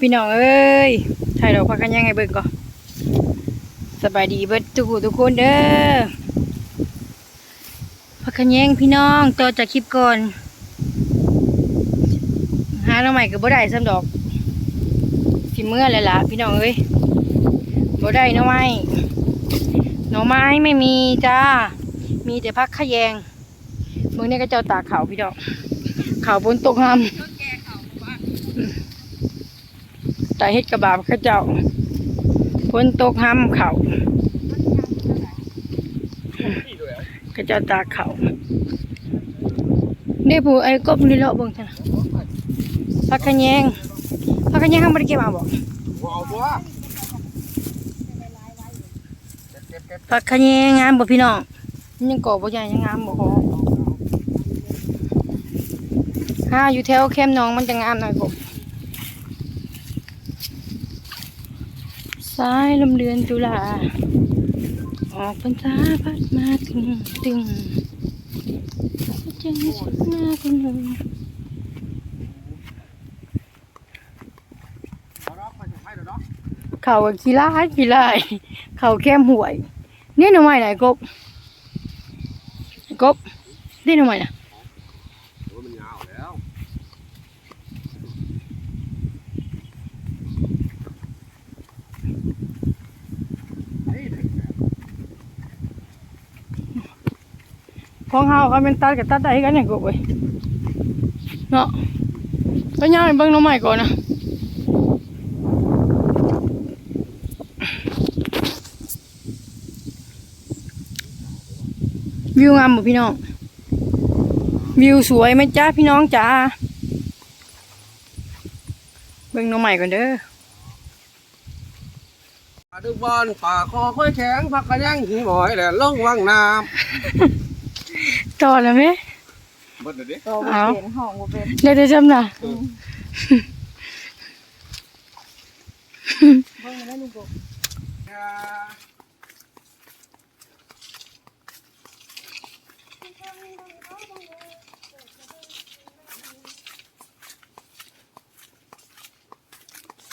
พี่น้องเอ้ยถ่ายดอกพักกันยังไงเบิ่งก่อนสบายดีเบิดทุกผู้ทุกคนเด้อพักกันยังพี่น้องต่อจากคลิปก่อนหาหน่อใหม่ก็บ่ได้ซ้ำดอกสิเมื่อเลยล่ะพี่น้องเอ้ยบ่ได้หน่อไม้หน่อไม้ไม่มีจ้ามีแต่พักขะแยงเมืองนี้ก็เจ้าตาเขาวพี่น้องเขาวบนตกห้ามำตาเฮ็ดกระบาบข้าเจ้าฝนตกห้ำเขาข้าเจ้าตาเขานี่ผู้ไอ้กบนี่เลาะเบิ่งซั่นน่ะพักขะแยงพักขะแยงเฮาบ่ได้เก็บเอาบอาตัวพักขะแยงงามบ่พี่น้องยังก่อบ่ใหญ่ยังงามบ่พอหาอยู่แถวแคมน้องมันจะงามหน่อยผม สายลมเดือนตุลา ออกพรรษาพัดมาตึงตึงจังสุดหน้าคนหนึ่งเขาขี้ร้ายขี้ร้ายเขาแคมห่วย นี่หน่อไม้ไหนกบ กบนี่หน่อไม้นะ โอ้มันยาวแล้ว ของเฮาเขาเป็นตัดกับตัดได้กันเนี่ยกบเว้ยเนาะก็ย่างเบิ่งหน่อไม้ก่อนนะวิวงามบ่พี่น้อง วิวสวยไหมจ้าพี่น้องจ้าเบิ่งหน่อไม้ก่อนเด้อปลาดึกบอลปลาคอค่อยแข็งผักกระยังหีหมอยแหละลงวังน้ำ ต่อแล้วไหมำเบิดเลยดิก็บ่เอาเป็นห้องบ่เป็นได้ได้จำนะเบิ่งแล้วลุงกบ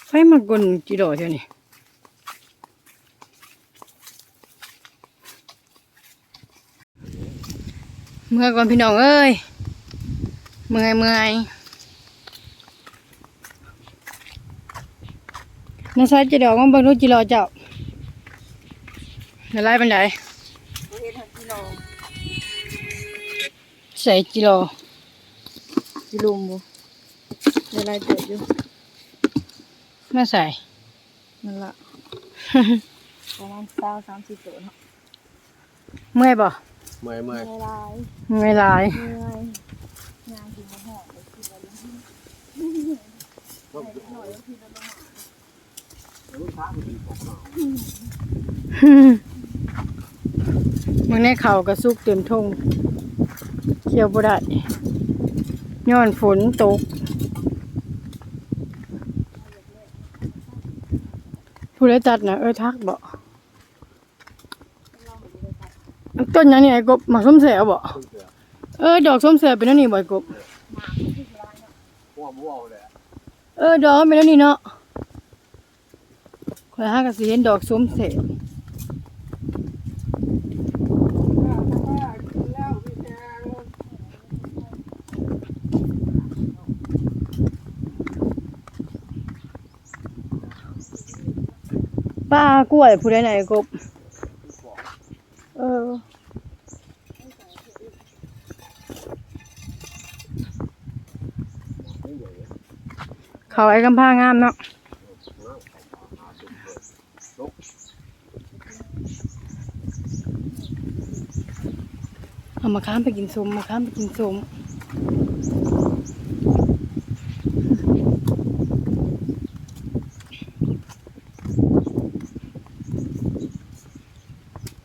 ไฟมากลจีดอเท่านี้ เมื่อก่อนพี่น้องเอ้ยเมื่อยเมื่อยน้าซายจีดอกมันเบิ่งดูจีรอเจ้าเดี๋ยวไล่ปันไดบ่เฮ็ดให้พี่น้องใส่จีรอสิลุมบ่ได้หลายเติบอยู่มาใส่นั่นล่ะประมาณ20 30ตัวเนาะเมื่อยบ่ เมื่อยเมื่อยไม่หลายเมื่อยหลายเมื่อยงานกินบ่ฮอดเลยคิดว่าลุงมึงในเขากระซุกเต็มทงเกี่ยวบ่ได้ย้อนฝนตกผู้ได้ตัดนะเออทักบ่ ต้นยังนี่ไอ้กบหมากส้มแสวบ่เออดอกส้มแสวเป็นอันนี้บ่ไอ้กบหัวบัวเลยเออดอกเป็นอันนี้เนาะข่อยหากะสิเห็นดอกส้มแสวป้ากล้วยผู้ใดไหนกบ เออ เขาไอ้กำพร้างามเนาะเอามาข้ามไปกินสมมาข้ามไปกินสม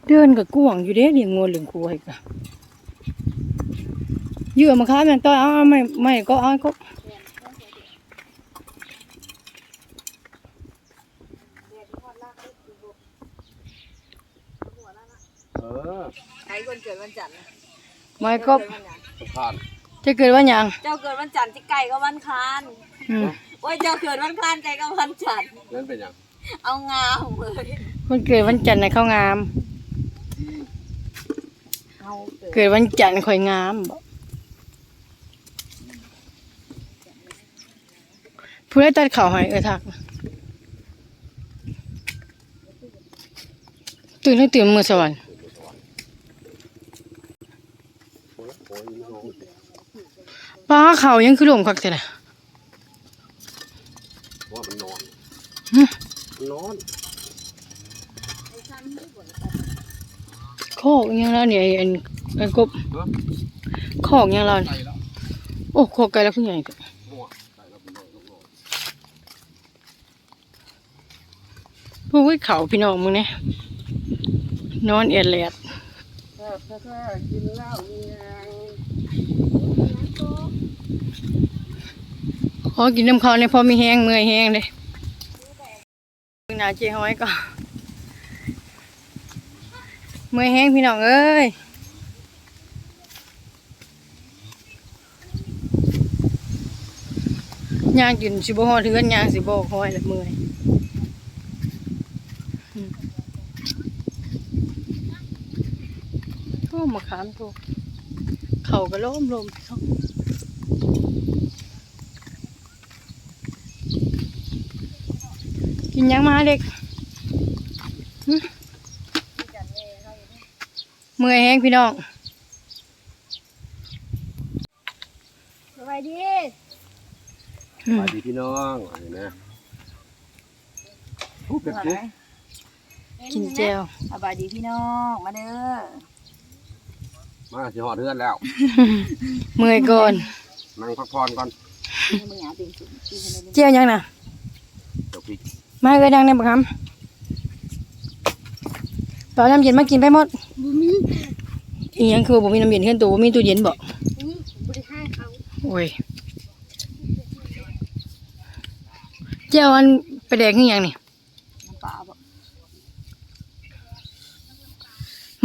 เดินกับกวางอยู่เด้เลี้ยงงูเลี้ยงควายกะเยื่อมาข้ามอย่างต้อยอาเอาไม่ไม่ก็เอาก็ เออ ใค รคนเกิดวันจันทร์นะไม่ก็สะพานจะเกิดว่าอย่างเจ้าเกิดวันจันทร์ที่ไก่ก็วันคานอืมโอ้ยเจ้าเกิดวันคานใจกับวันจันทร์นั่นเป็นหยังเอางามเลยมันเกิดวันจันทร์ในะเข้างาม เอาเกิดเกิดวันจันทร์ข่อยงามบ่ผู้ได้ตัดเข่าใหอยเออทัก ตื่นให้ตื่นมือสวรรค์ โอ้ยโอ้ยน้อง ป้า เขายังคือหลมคักแต่ละว่ามันนอนหึมันนอนโคกยังแล้วเนี่ยไอ้อันไอ้กบเนาะโคกยังแล้วใส่แล้วโอ้โคกไกลแล้วผู้ใหญ่ก็มั่วใส่แล้วมันนอนนอนผู้วิเขาพี่น้องมึงเนี่ยนอนเอียดแลดแค่แค่แค่กินแล้วมีแร งขอกินน้ำเขาเนี่ยพอมีแห้งเมื่อยแห้งเลยหนาเจ๊ห้อยก็เมื่อยแห้งพี่น้องเอ้ยย่างกินสิบหอเทือนย่างสิบห้อยละเมื่อยอืมโอ้มาขามโตเขาก็ล้มลมพี่น้อง กินยังมาเด็กหึเมื่อยแห้งพี่น้องสบายดีอืสมวัสดีพี่น้องเห็นไหมพูดแบบนี้กินเจลสบายดีพี่น้องมาเด้อมาสิหอดเทือนแล้ว เมื่อยก่อนนั่งพักผ่อนก่อนมึงหาเป็นสุดที่ทำไมเจลยังน่ะเดี๋ยวพี่ มาเอ้ยดังในบักคำตอนน้ำเย็นมากินไปหมดอีหยังคือบ่มีน้ำเย็นขึ้นตัวบ่มีตู้เย็นบ่บริหารเขาโอ้ยเจลอันไปแดกคือหยังนี่น้ำปลาบ่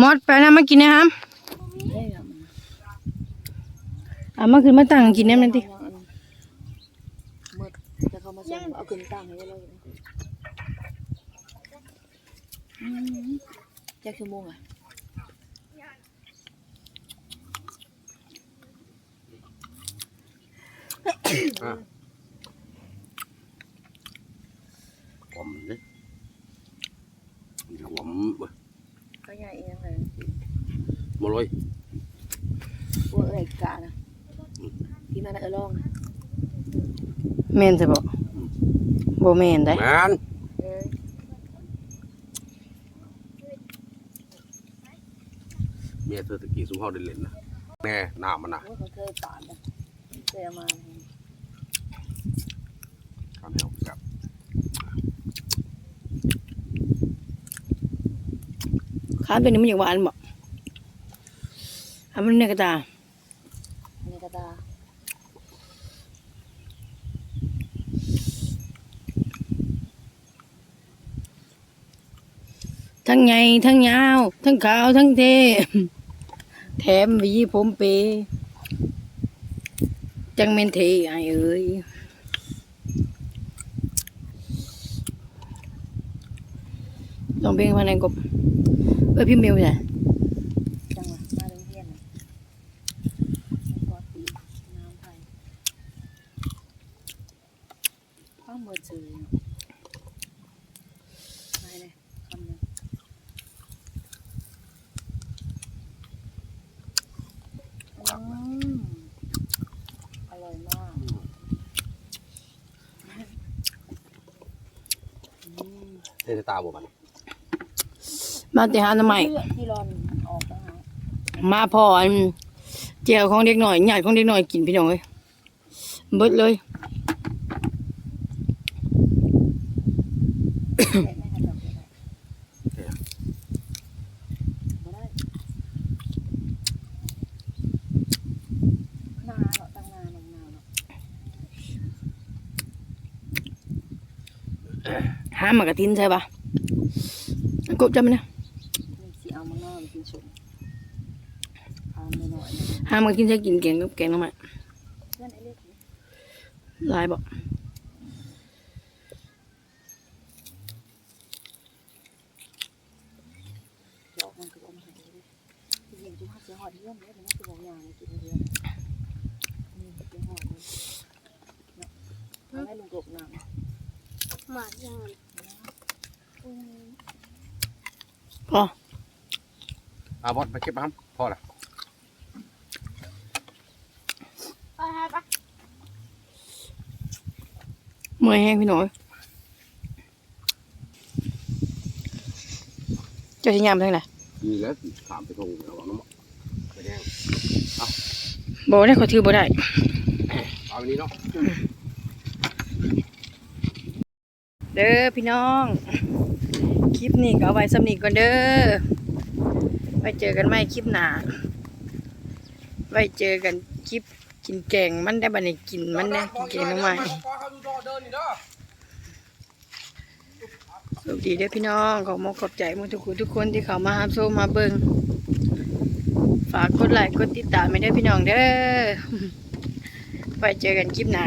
มอดไปน้ำมากินนะครับได้แล้วมันเอามาขึ้นมาตั้งกินน้ำนั่นติมืดจะเข้ามาส่งเอาขึ้นตั้งให้เลยอืม จะคือโมงอะอะผมนี่ผมเว้ยก็ใหญ่เองเลยมาเลยพวกเอ้ยกะนะพี่มานะเออลองนะแม่นซะบ่บ่แม่นได้แมน เอ้ย เมียเธอตะกี้สู้เขาได้เล่นนะแน่หน้ามันนะว่าเขาเคยปาดนะเคยเอามาให้ทำให้เอาแบบข้ามตัวนี้มันอยากหวานบ่อันมันเนื้อกระตาในกระตาทั้งใหญ่ทั้งยาว ทั้งขาวทั้งเท แถมวีผมเป จังเมนเทไอเอ้ยลองเพลงมาในกบเอ้ยพี่เมลไปไหนจังหวะมาเรื่องเทียนนะกอดปีน้ำไทยข้าวมือจืดไปเลยคำหนึงอืมอร่อยมากอื มเทตาบ่มันมาแต่หาทำไมเลือดที่รอนออกต่างหากมาพออันเจียวของเด็กหน่อยหยาดของเด็กหน่อยกินพี่น้องเอ้ยเบิดเลยามมากระทินใช่ปะกบจำเนี่ยห้ามมากินใช้กินแกงกับแกงทำไมลายบอกมากยัง พออาบอสไปเก็บมาครับพอละไปให้ปะเมื่อยแห้งพี่น้อยเจ้าสิยามไปทางไหนมีแล้วถามไปทงระวังน้ำมันไปแดงบ่ได้ขอถือบ่ได้ เอาอันนี้เนาะ เด้อพี่น้อง คลิปนี้ก็เอาไว้สำนีก่อนเด้อไว้เจอกันใหม่คลิปหนาไว้เจอกันคลิปกินแกงมันได้บันี้กินมันได้กินแกงหน้ำใหม่เดินนี่เด้อสวัสดีเด้อพี่น้องขอมขอบใจหมุทุกคนทุกคนที่เข้ามาหาชมมาเบิงฝากกดไลค์กดติดตามให้เด้อพี่น้องเด้อไว้เจอกันคลิปหน้า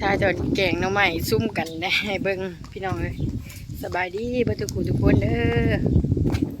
ท้ายตอนแกงน้ำใหม่ซุ่มกันได้เบิงพี่น้องเลย สบายดีเบ่ทุกคนทุกคนเด้อ